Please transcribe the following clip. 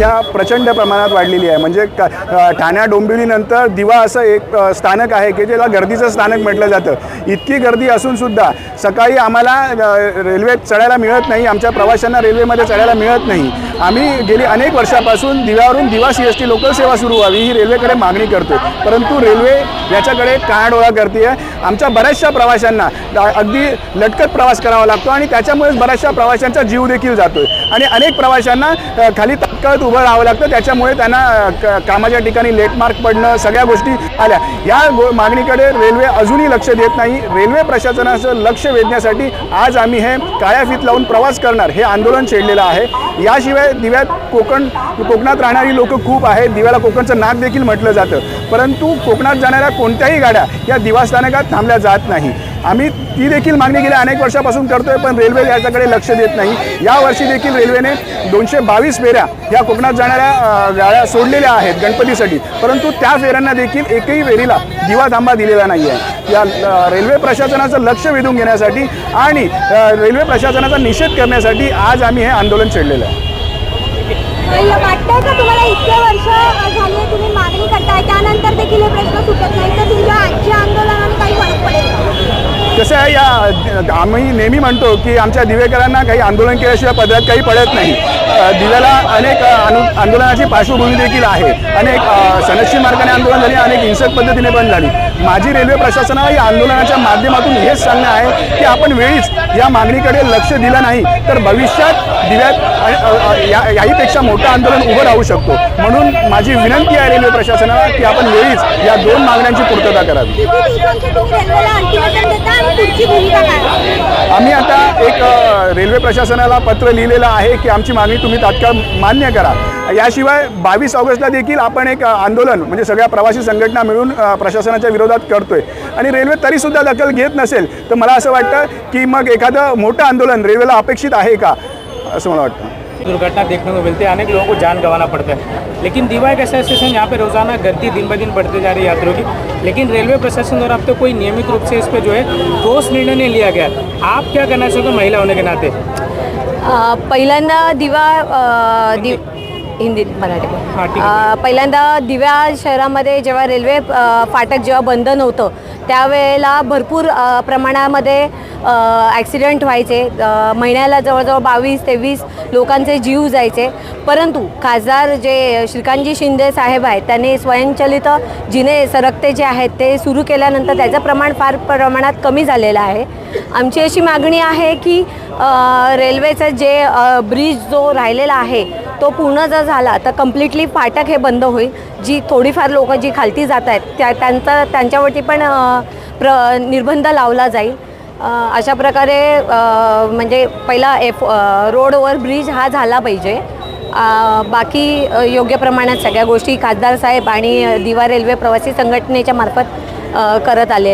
संख्या प्रचंड प्रमाणात वाढलेली आहे. म्हणजे क ठाण्या डोंबिवलीनंतर दिवा असं एक स्थानक आहे की ज्याला गर्दीचं स्थानक म्हटलं जातं. इतकी गर्दी असूनसुद्धा सकाळी आम्हाला रेल्वेत चढायला मिळत नाही. आमच्या प्रवाशांना रेल्वेमध्ये चढायला मिळत नाही. आम्ही गेली अनेक वर्षापासून दिव्यावरून दिवा सी एस टी लोकल सेवा सुरू व्हावी ही रेल्वेकडे मागणी करतो परंतु रेल्वे याच्याकडे कानाडोळा करते आमच्या बऱ्याचशा प्रवाशांना अगदी लटकत प्रवास करावा लागतो आणि त्याच्यामुळेच बऱ्याचशा प्रवाशांचा जीव देखील जातो आणि अनेक प्रवाशांना खाली तत्काळ उभं राहावं लागतं. त्याच्यामुळे त्यांना कामाच्या ठिकाणी लेट मार्क पडणं सगळ्या गोष्टी आल्या. या गो मागणीकडे रेल्वे अजूनही लक्ष देत नाही. रेल्वे प्रशासनाचं लक्ष वेधण्यासाठी आज आम्ही हे काळ्या फीत लावून प्रवास करणार हे आंदोलन छेडलेलं आहे. याशिवाय दिव्यात कोकण कोकणात राहणारी लोक खूप आहेत. दिव्याला कोकणचं नाक देखील म्हटलं जातं. परंतु कोकणात जाणाऱ्या कोणत्याही गाड्या या दिवा स्थानकात थांबल्या जात नाही. आम्ही ती देखील मागणी गेल्या अनेक वर्षापासून करतोय पण रेल्वे याच्याकडे लक्ष देत नाही. या वर्षी देखील रेल्वेने दोनशे बावीस फेऱ्या या कोकणात जाणाऱ्या गाड्या सोडलेल्या आहेत गणपतीसाठी. परंतु त्या फेऱ्यांना देखील एकही फेरीला दिवा थांबा दिलेला नाही आहे या रेल्वे प्रशासनाचं लक्ष वेधून घेण्यासाठी आणि रेल्वे प्रशासनाचा निषेध करण्यासाठी आज आम्ही हे आंदोलन छेडलेलं आहे. वाटतंय का तुम्हाला इतके वर्ष झाले तुम्ही मागणी करताय? त्यानंतर देखील हे प्रश्न सुटत नाही. तर तुमच्या आजच्या आंदोलनाने काही फरक पडेल कसं आहे या आम्ही नेहमी म्हणतो की आमच्या दिवेकरांना काही आंदोलन केल्याशिवाय पदरात काही पडत नाही. दिव्याला अनेक आंदोलनाची पार्श्वभूमी देखील आहे. अनेक अ, मार्गाने आंदोलन झाली अनेक हिंसक पद्धतीने पण झाली. माझी रेल्वे प्रशासनाला या आंदोलनाच्या माध्यमातून हेच सांगणं आहे की आपण वेळीच या मागणीकडे लक्ष दिलं नाही तर भविष्यात दिव्यात या याहीपेक्षा मोठं आंदोलन उभं राहू शकतो. म्हणून माझी विनंती आहे रेल्वे प्रशासनाला की आपण वेळीच या दोन मागण्यांची पूर्तता करावी. आम्ही आता एक रेल्वे प्रशासनाला पत्र लिहिलेलं आहे की आमची मागणी तुम्ही तात्काळ मान्य करा. याशिवाय बावीस ऑगस्टला देखील आपण एक आंदोलन म्हणजे सगळ्या प्रवासी संघटना मिळून प्रशासनाच्या विरोधात करतोय. आणि रेल्वे तरीसुद्धा दखल घेत नसेल तर मला असं वाटतं की मग एखादं मोठं आंदोलन रेल्वेला अपेक्षित आहे का? असं मला वाटतं. दुर्घटना देखने को मिलती है। अनेक लोगों को जान गंवाना पड़ता है। लेकिन दीवा एक ऐसा स्टेशन यहाँ पे रोजाना गर्दी दिन ब दिन बढ़ते जा रही है यात्रियों की। लेकिन रेलवे प्रशासन द्वारा अब तक कोई नियमित रूप से इस पे जो है ठोस निर्णय नहीं लिया गया। आप क्या कहना चाहते हो महिला होने के नाते? पहिल्यांदा दिवा अ, दि हिंदीत मराठी. पहिल्यांदा दिव्या शहरामध्ये जेव्हा रेल्वे फाटक जेव्हा बंद नव्हतं त्यावेळेला भरपूर प्रमाणामध्ये ॲक्सिडेंट व्हायचे. महिन्याला जवळजवळ बावीस तेवीस लोकांचे जीव जायचे. परंतु खासदार जे श्रीकांतजी शिंदे साहेब आहेत त्यांनी स्वयंचलित जिने सरकते जे आहेत ते सुरू केल्यानंतर त्याचं प्रमाण फार प्रमाणात कमी झालेलं आहे. आमची अशी मागणी आहे की रेल्वेचं जे ब्रिज जो राहिलेला आहे तो पूर्ण जर झाला तर कम्प्लिटली फाटक हे बंद होईल. जी थोडीफार लोकं जी खालती जात आहेत त्या त्यांचा त्यांच्यावरती पण प्र निर्बंध लावला जाईल. अशा प्रकारे म्हणजे पहिला एफ रोड रोडवर ब्रिज हा झाला पाहिजे. बाकी योग्य प्रमाणात सगळ्या गोष्टी खासदार साहेब आणि दिवा रेल्वे प्रवासी संघटनेच्या मार्फत करत आले